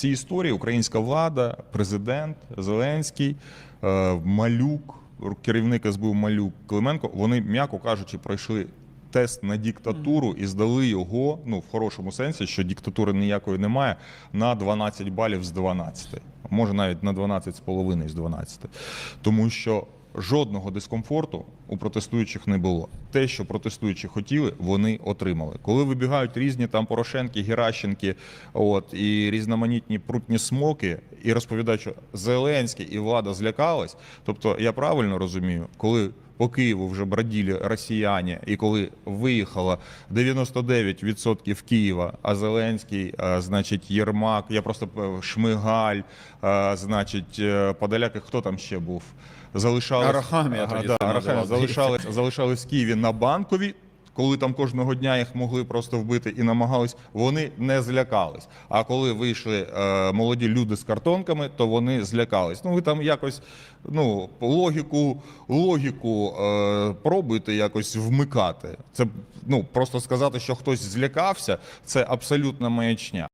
цій історії українська влада, президент Зеленський, е, Малюк, керівник СБУ Малюк Клименко, вони, м'яко кажучи, пройшли. Тест на диктатуру і здали його, ну в хорошому сенсі, що диктатури ніякої немає, на 12 балів з 12. Може навіть на 12 з половиною з 12. Тому що жодного дискомфорту у протестуючих не було. Те, що протестуючі хотіли, вони отримали. Коли вибігають різні там Порошенки, Геращенки, от і різноманітні прутні смоки, і розповідають, що Зеленський і влада злякались. Тобто, я правильно розумію, коли по Києву вже бродили росіяни, і коли виїхало 99% Києва, а Зеленський, а, значить, Єрмак, я просто е, Шмигаль, а, значить, е, Подоляки, хто там ще був? Залишались, Арахамія а, да, Арахамія. залишали, залишались, залишались в Києві на банковій. Коли там кожного дня їх могли просто вбити і намагались, вони не злякались. А коли вийшли е, молоді люди з картонками, то вони злякались. Ну ви там якось ну логіку, логіку е, пробуйте якось вмикати. Це ну просто сказати, що хтось злякався, це абсолютна маячня.